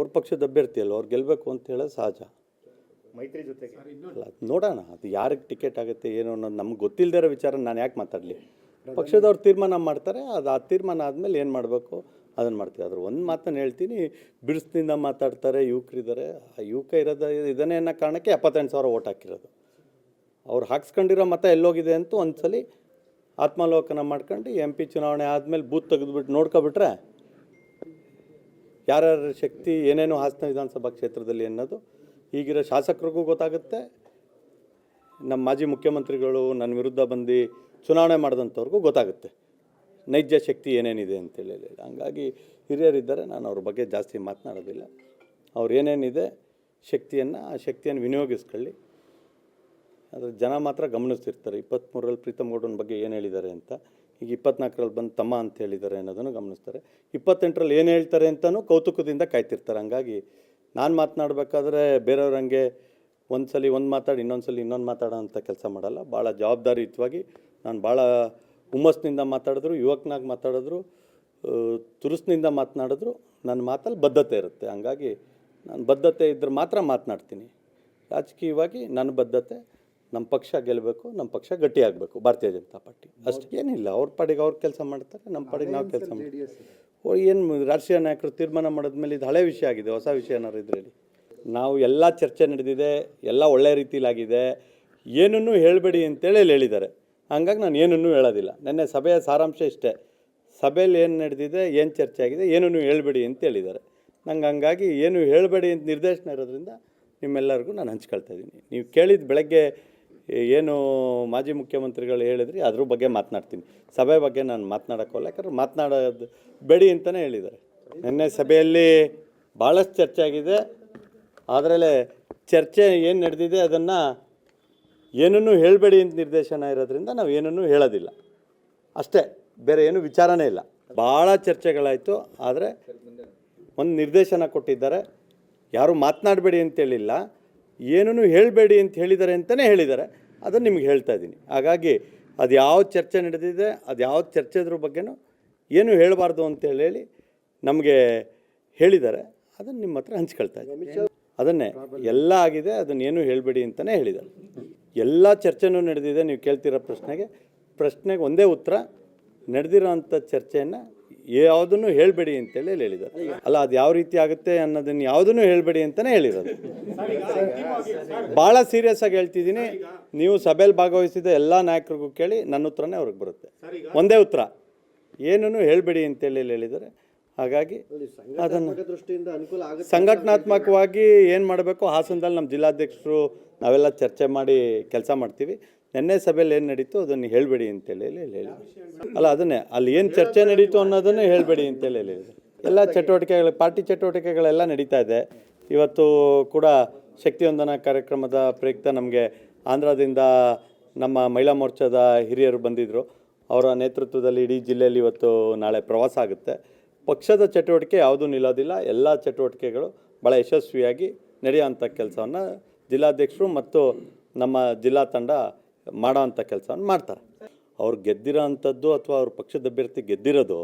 ಅವ್ರ ಪಕ್ಷದ ಅಭ್ಯರ್ಥಿ ಅಲ್ಲ ಅವ್ರು ಗೆಲ್ಲಬೇಕು ಅಂತ ಹೇಳೋದು ಸಹಜ. ಮೈತ್ರಿ ಜೊತೆಗೆ. ಅಲ್ಲ ಅದ್ ನೋಡೋಣ ಅದು ಯಾರಿಗೆ ಟಿಕೆಟ್ ಆಗುತ್ತೆ ಏನು ಅನ್ನೋದು ನಮ್ಗೆ ಗೊತ್ತಿಲ್ಲದೆ ಇರೋ ವಿಚಾರ ನಾನು ಯಾಕೆ ಮಾತಾಡಲಿ? ಪಕ್ಷದವ್ರು ತೀರ್ಮಾನ ಮಾಡ್ತಾರೆ ಅದು ಆ ತೀರ್ಮಾನ ಆದಮೇಲೆ ಏನು ಮಾಡಬೇಕು? ಅದನ್ನು ಮಾಡ್ತೀವಿ. ಅದ್ರ ಒಂದು ಮಾತನ್ನು ಹೇಳ್ತೀನಿ ಬಿಡಿಸ್ನಿಂದ ಮಾತಾಡ್ತಾರೆ ಯುವಕರಿದ್ದಾರೆ. ಆ ಯುವಕ ಇರೋದು ಇದನ್ನೇ ಅನ್ನೋ ಕಾರಣಕ್ಕೆ ಎಪ್ಪತ್ತೆಂಟು ಸಾವಿರ ಓಟ್ ಹಾಕಿರೋದು. ಅವ್ರು ಹಾಕ್ಸ್ಕೊಂಡಿರೋ ಮತ ಎಲ್ಲೋಗಿದೆ ಅಂತ ಒಂದ್ಸಲಿ ಆತ್ಮಾವಲೋಕನ ಮಾಡ್ಕೊಂಡು ಎಂ ಪಿ ಚುನಾವಣೆ ಆದಮೇಲೆ ಬೂತ್ ತೆಗೆದುಬಿಟ್ಟು ನೋಡ್ಕೊಬಿಟ್ರೆ ಯಾರ್ಯಾರ ಶಕ್ತಿ ಏನೇನು ಹಾಸನ ವಿಧಾನಸಭಾ ಕ್ಷೇತ್ರದಲ್ಲಿ ಅನ್ನೋದು ಈಗಿರೋ ಶಾಸಕರಿಗೂ ಗೊತ್ತಾಗುತ್ತೆ. ನಮ್ಮ ಮಾಜಿ ಮುಖ್ಯಮಂತ್ರಿಗಳು ನನ್ನ ವಿರುದ್ಧ ಬಂದು ಚುನಾವಣೆ ಮಾಡಿದಂಥವ್ರಿಗೂ ಗೊತ್ತಾಗುತ್ತೆ. ನೈಜ ಶಕ್ತಿ ಏನೇನಿದೆ ಅಂತೇಳಿ ಹಂಗಾಗಿ ಹಿರಿಯರಿದ್ದಾರೆ, ನಾನು ಅವ್ರ ಬಗ್ಗೆ ಜಾಸ್ತಿ ಮಾತನಾಡೋದಿಲ್ಲ. ಅವ್ರು ಏನೇನಿದೆ ಶಕ್ತಿಯನ್ನು, ಆ ಶಕ್ತಿಯನ್ನು ವಿನಿಯೋಗಿಸ್ಕೊಳ್ಳಿ. ಆದರೆ ಜನ ಮಾತ್ರ ಗಮನಿಸ್ತಿರ್ತಾರೆ. ಇಪ್ಪತ್ತ್ಮೂರರಲ್ಲಿ ಪ್ರೀತಮ್ ಗೌಡನ ಬಗ್ಗೆ ಏನು ಹೇಳಿದ್ದಾರೆ ಅಂತ. ಈಗ ಇಪ್ಪತ್ನಾಲ್ಕರಲ್ಲಿ ಬಂದು ತಮ್ಮ ಅಂತ ಹೇಳಿದ್ದಾರೆ ಅನ್ನೋದನ್ನು ಗಮನಿಸ್ತಾರೆ. ಇಪ್ಪತ್ತೆಂಟರಲ್ಲಿ ಏನು ಹೇಳ್ತಾರೆ ಅಂತಲೂ ಕೌತುಕದಿಂದ ಕಾಯ್ತಿರ್ತಾರೆ. ಹಂಗಾಗಿ ನಾನು ಮಾತನಾಡಬೇಕಾದ್ರೆ ಬೇರೆಯವ್ರ ಹಂಗೆ ಒಂದು ಸಲ ಒಂದು ಮಾತಾಡಿ ಇನ್ನೊಂದು ಸಲ ಇನ್ನೊಂದು ಮಾತಾಡೋ ಅಂತ ಕೆಲಸ ಮಾಡಲ್ಲ. ಭಾಳ ಜವಾಬ್ದಾರಿಯುತವಾಗಿ ನಾನು ಭಾಳ ಹುಮ್ಮಸ್ನಿಂದ ಮಾತಾಡಿದ್ರು, ಯುವಕನಾಗಿ ಮಾತಾಡಿದ್ರು ತುರುಸ್ನಿಂದ ಮಾತನಾಡಿದ್ರು ನನ್ನ ಮಾತಲ್ಲಿ ಬದ್ಧತೆ ಇರುತ್ತೆ. ಹಂಗಾಗಿ ನಾನು ಬದ್ಧತೆ ಇದ್ದರೆ ಮಾತ್ರ ಮಾತನಾಡ್ತೀನಿ. ರಾಜಕೀಯವಾಗಿ ನನ್ನ ಬದ್ಧತೆ ನಮ್ಮ ಪಕ್ಷ ಗೆಲ್ಲಬೇಕು ನಮ್ಮ ಪಕ್ಷ ಗಟ್ಟಿಯಾಗಬೇಕು ಭಾರತೀಯ ಜನತಾ ಪಾರ್ಟಿ. ಅಷ್ಟು ಏನಿಲ್ಲ ಅವ್ರ ಪಾಡಿಗೆ ಅವ್ರು ಕೆಲಸ ಮಾಡ್ತಾರೆ ನಮ್ಮ ಪಾಡಿಗೆ ನಾವು ಕೆಲಸ ಮಾಡ್ತೀವಿ. ಓ ಏನು ರಾಷ್ಟ್ರೀಯ ನಾಯಕರು ತೀರ್ಮಾನ ಮಾಡಿದ್ಮೇಲೆ ಇದು ಹಳೆ ವಿಷಯ ಆಗಿದೆ ಹೊಸ ವಿಷಯ ಏನಾದ್ರು ಇದರಲ್ಲಿ ನಾವು ಎಲ್ಲ ಚರ್ಚೆ ನಡೆದಿದೆ ಎಲ್ಲ ಒಳ್ಳೆಯ ರೀತಿಯಲ್ಲಾಗಿದೆ ಏನನ್ನೂ ಹೇಳಬೇಡಿ ಅಂತೇಳಿ ಹೇಳಿದ್ದಾರೆ. ಹಂಗಾಗಿ ನಾನು ಏನನ್ನೂ ಹೇಳೋದಿಲ್ಲ. ನೆನ್ನೆ ಸಭೆಯ ಸಾರಾಂಶ ಇಷ್ಟೇ. ಸಭೆಯಲ್ಲಿ ಏನು ನಡೆದಿದೆ ಏನು ಚರ್ಚೆ ಆಗಿದೆ ಏನನ್ನೂ ಹೇಳಬೇಡಿ ಅಂತ ಹೇಳಿದ್ದಾರೆ. ನಂಗೆ ಹಂಗಾಗಿ ಏನು ಹೇಳಬೇಡಿ ಅಂತ ನಿರ್ದೇಶನ ಇರೋದ್ರಿಂದ ನಿಮ್ಮೆಲ್ಲರಿಗೂ ನಾನು ಹಂಚ್ಕೊಳ್ತಾ ಇದ್ದೀನಿ. ನೀವು ಕೇಳಿದ ಬೆಳಗ್ಗೆ ಏನು ಮಾಜಿ ಮುಖ್ಯಮಂತ್ರಿಗಳು ಹೇಳಿದ್ರಿ, ಅದ್ರ ಬಗ್ಗೆ ಮಾತನಾಡ್ತೀನಿ. ಸಭೆ ಬಗ್ಗೆ ನಾನು ಮಾತನಾಡೋಕ್ಕಲ್ಲ ಯಾಕಂದ್ರೆ ಮಾತನಾಡೋದು ಬೇಡಿ ಅಂತಲೇ ಹೇಳಿದ್ದಾರೆ. ನಿನ್ನೆ ಸಭೆಯಲ್ಲಿ ಭಾಳಷ್ಟು ಚರ್ಚೆ ಆಗಿದೆ. ಅದರಲ್ಲೇ ಚರ್ಚೆ ಏನು ನಡೆದಿದೆ ಅದನ್ನು ಏನನ್ನೂ ಹೇಳಬೇಡಿ ಅಂತ ನಿರ್ದೇಶನ ಇರೋದ್ರಿಂದ ನಾವು ಏನನ್ನೂ ಹೇಳೋದಿಲ್ಲ. ಅಷ್ಟೇ, ಬೇರೆ ಏನು ವಿಚಾರನೇ ಇಲ್ಲ. ಭಾಳ ಚರ್ಚೆಗಳಾಯಿತು, ಆದರೆ ಒಂದು ನಿರ್ದೇಶನ ಕೊಟ್ಟಿದ್ದಾರೆ. ಯಾರು ಮಾತನಾಡಬೇಡಿ ಅಂತ ಹೇಳಿಲ್ಲ ಏನೂ ಹೇಳಬೇಡಿ ಅಂತ ಹೇಳಿದ್ದಾರೆ ಅಂತಲೇ ಹೇಳಿದ್ದಾರೆ. ಅದನ್ನು ನಿಮ್ಗೆ ಹೇಳ್ತಾ ಇದ್ದೀನಿ. ಹಾಗಾಗಿ ಅದು ಯಾವ ಚರ್ಚೆ ನಡೆದಿದೆ, ಅದು ಯಾವ ಚರ್ಚೆದ್ರ ಬಗ್ಗೆನೂ ಏನೂ ಹೇಳಬಾರ್ದು ಅಂತ ಹೇಳಿ ನಮಗೆ ಹೇಳಿದ್ದಾರೆ. ಅದನ್ನು ನಿಮ್ಮ ಹತ್ರ ಹಂಚ್ಕೊಳ್ತಾ ಇದ್ದೀನಿ. ಅದನ್ನೇ ಎಲ್ಲ ಆಗಿದೆ, ಅದನ್ನು ಏನು ಹೇಳಬೇಡಿ ಅಂತಲೇ ಹೇಳಿದ್ದಾರೆ. ಎಲ್ಲ ಚರ್ಚೆನೂ ನಡೆದಿದೆ, ನೀವು ಕೇಳ್ತಿರೋ ಪ್ರಶ್ನೆಗೆ. ಪ್ರಶ್ನೆಗೆ ಒಂದೇ ಉತ್ತರ, ನಡೆದಿರೋಂಥ ಚರ್ಚೆಯನ್ನು ಯಾವುದನ್ನು ಹೇಳಬೇಡಿ ಅಂತೇಳಿ ಹೇಳಿದ್ದಾರೆ. ಅಲ್ಲ, ಅದು ಯಾವ ರೀತಿ ಆಗುತ್ತೆ ಅನ್ನೋದನ್ನು ಯಾವುದನ್ನು ಹೇಳಬೇಡಿ ಅಂತಲೇ ಹೇಳಿರೋದು. ಭಾಳ ಸೀರಿಯಸ್ ಆಗಿ ಹೇಳ್ತಿದ್ದೀನಿ. ನೀವು ಸಭೆಯಲ್ಲಿ ಭಾಗವಹಿಸಿದ ಎಲ್ಲ ನಾಯಕರಿಗೂ ಕೇಳಿ ನನ್ನ ಉತ್ತರನೇ ಅವ್ರಿಗೆ ಬರುತ್ತೆ. ಒಂದೇ ಉತ್ತರ. ಏನೂ ಹೇಳಬೇಡಿ ಅಂತೇಳಿ ಹೇಳಿದ್ದಾರೆ. ಹಾಗಾಗಿ ಅದನ್ನು ದೃಷ್ಟಿಯಿಂದ ಅನುಕೂಲ ಆಗುತ್ತೆ ಸಂಘಟನಾತ್ಮಕವಾಗಿ ಏನು ಮಾಡಬೇಕು? ಹಾಸನದಲ್ಲಿ ನಮ್ಮ ಜಿಲ್ಲಾಧ್ಯಕ್ಷರು ನಾವೆಲ್ಲ ಚರ್ಚೆ ಮಾಡಿ ಕೆಲಸ ಮಾಡ್ತೀವಿ. ನಿನ್ನೆ ಸಭೆಯಲ್ಲಿ ಏನು ನಡೀತು? ಅದನ್ನು ಹೇಳಬೇಡಿ ಅಂತೇಳಿ ಹೇಳಿ ಅಲ್ಲ ಅದನ್ನೇ ಅಲ್ಲಿ ಏನು ಚರ್ಚೆ ನಡೀತು ಅನ್ನೋದನ್ನೇ ಹೇಳಬೇಡಿ ಅಂತೇಳಿ ಹೇಳಿ ಎಲ್ಲ ಚಟುವಟಿಕೆಗಳು ಪಾರ್ಟಿ ಚಟುವಟಿಕೆಗಳೆಲ್ಲ ನಡೀತಾ ಇದೆ. ಇವತ್ತು ಕೂಡ ಶಕ್ತಿವಂದನಾ ಕಾರ್ಯಕ್ರಮದ ಪ್ರಯುಕ್ತ ನಮಗೆ ಆಂಧ್ರದಿಂದ ನಮ್ಮ ಮಹಿಳಾ ಮೋರ್ಚಾದ ಹಿರಿಯರು ಬಂದಿದ್ದರು ಅವರ ನೇತೃತ್ವದಲ್ಲಿ ಇಡೀ ಜಿಲ್ಲೆಯಲ್ಲಿ ಇವತ್ತು ನಾಳೆ ಪ್ರವಾಸ ಆಗುತ್ತೆ. ಪಕ್ಷದ ಚಟುವಟಿಕೆ ಯಾವುದೂ ನಿಲ್ಲೋದಿಲ್ಲ. ಎಲ್ಲ ಚಟುವಟಿಕೆಗಳು ಭಾಳ ಯಶಸ್ವಿಯಾಗಿ ನಡೆಯುವಂಥ ಕೆಲಸವನ್ನು ಜಿಲ್ಲಾಧ್ಯಕ್ಷರು ಮತ್ತು ನಮ್ಮ ಜಿಲ್ಲಾ ತಂಡ ಮಾಡೋ ಅಂಥ ಕೆಲಸವನ್ನು ಮಾಡ್ತಾರೆ. ಅವ್ರು ಗೆದ್ದಿರೋ ಅಂಥದ್ದು ಅಥವಾ ಅವ್ರ ಪಕ್ಷದ ಅಭ್ಯರ್ಥಿ ಗೆದ್ದಿರೋದು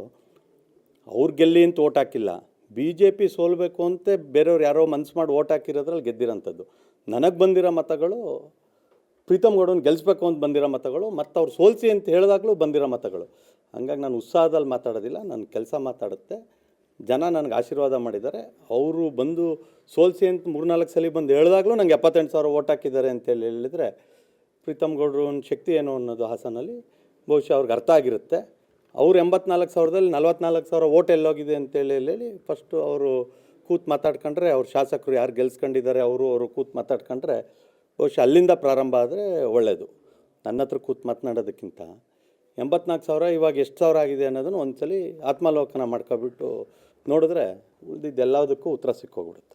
ಅವ್ರು ಗೆಲ್ಲಿ ಅಂತ ಓಟ್ ಹಾಕಿಲ್ಲ. ಬಿ ಜೆ ಪಿ ಸೋಲ್ಬೇಕು ಅಂತ ಬೇರೆಯವ್ರು ಯಾರೋ ಮನಸ್ಸು ಮಾಡಿ ಓಟ್ ಹಾಕಿರೋದ್ರಲ್ಲಿ ಗೆದ್ದಿರೋಂಥದ್ದು. ನನಗೆ ಬಂದಿರೋ ಮತಗಳು ಪ್ರೀತಮ್ ಗೌಡನ ಗೆಲ್ಲಿಸ್ಬೇಕು ಅಂತ ಬಂದಿರೋ ಮತಗಳು, ಮತ್ತು ಅವ್ರು ಸೋಲ್ಸಿ ಅಂತ ಹೇಳಿದಾಗಲೂ ಬಂದಿರೋ ಮತಗಳು. ಹಂಗಾಗಿ ನಾನು ಉತ್ಸಾಹದಲ್ಲಿ ಮಾತಾಡೋದಿಲ್ಲ ನನ್ನ ಕೆಲಸ ಮಾತಾಡುತ್ತೆ. ಜನ ನನಗೆ ಆಶೀರ್ವಾದ ಮಾಡಿದ್ದಾರೆ. ಅವರು ಬಂದು ಸೋಲ್ಸಿ ಅಂತ ಮೂರ್ನಾಲ್ಕು ಸಲ ಬಂದು ಹೇಳಿದಾಗಲೂ ನನಗೆ ಎಪ್ಪತ್ತೆಂಟು ಸಾವಿರ ಓಟ್ ಹಾಕಿದ್ದಾರೆ ಅಂತೇಳಿ ಹೇಳಿದರೆ, ಪ್ರೀತಮ್ ಗೌಡ್ರು ಒಂದು ಶಕ್ತಿ ಏನು ಅನ್ನೋದು ಹಾಸನಲ್ಲಿ, ಬಹುಶಃ ಅವ್ರಿಗೆ ಅರ್ಥ ಆಗಿರುತ್ತೆ. ಅವ್ರು ಎಂಬತ್ನಾಲ್ಕು ಸಾವಿರದಲ್ಲಿ ನಲ್ವತ್ನಾಲ್ಕು ಸಾವಿರ ಓಟ್ ಎಲ್ಲೋಗಿದೆ ಅಂತೇಳಿ ಹೇಳಿ ಫಸ್ಟು ಅವರು ಕೂತು ಮಾತಾಡ್ಕೊಂಡ್ರೆ ಅವ್ರ ಶಾಸಕರು ಯಾರು ಗೆಲ್ಸ್ಕೊಂಡಿದ್ದಾರೆ, ಅವರು ಅವರು ಕೂತು ಮಾತಾಡ್ಕೊಂಡ್ರೆ ಬಹುಶಃ ಅಲ್ಲಿಂದ ಪ್ರಾರಂಭ ಆದರೆ ಒಳ್ಳೆಯದು ನನ್ನ ಹತ್ರ ಕೂತ್ ಮಾತನಾಡೋದಕ್ಕಿಂತ ಎಂಬತ್ನಾಲ್ಕು ಸಾವಿರ, ಇವಾಗ ಎಷ್ಟು ಸಾವಿರ ಆಗಿದೆ ಅನ್ನೋದನ್ನು ಒಂದ್ಸಲಿ ಆತ್ಮಾವಲೋಕನ ಮಾಡ್ಕೊಬಿಟ್ಟು ನೋಡಿದ್ರೆ ಉಳಿದಿದ್ದೆಲ್ಲದಕ್ಕೂ ಉತ್ತರ ಸಿಕ್ಕೋಗ್ಬಿಡುತ್ತೆ.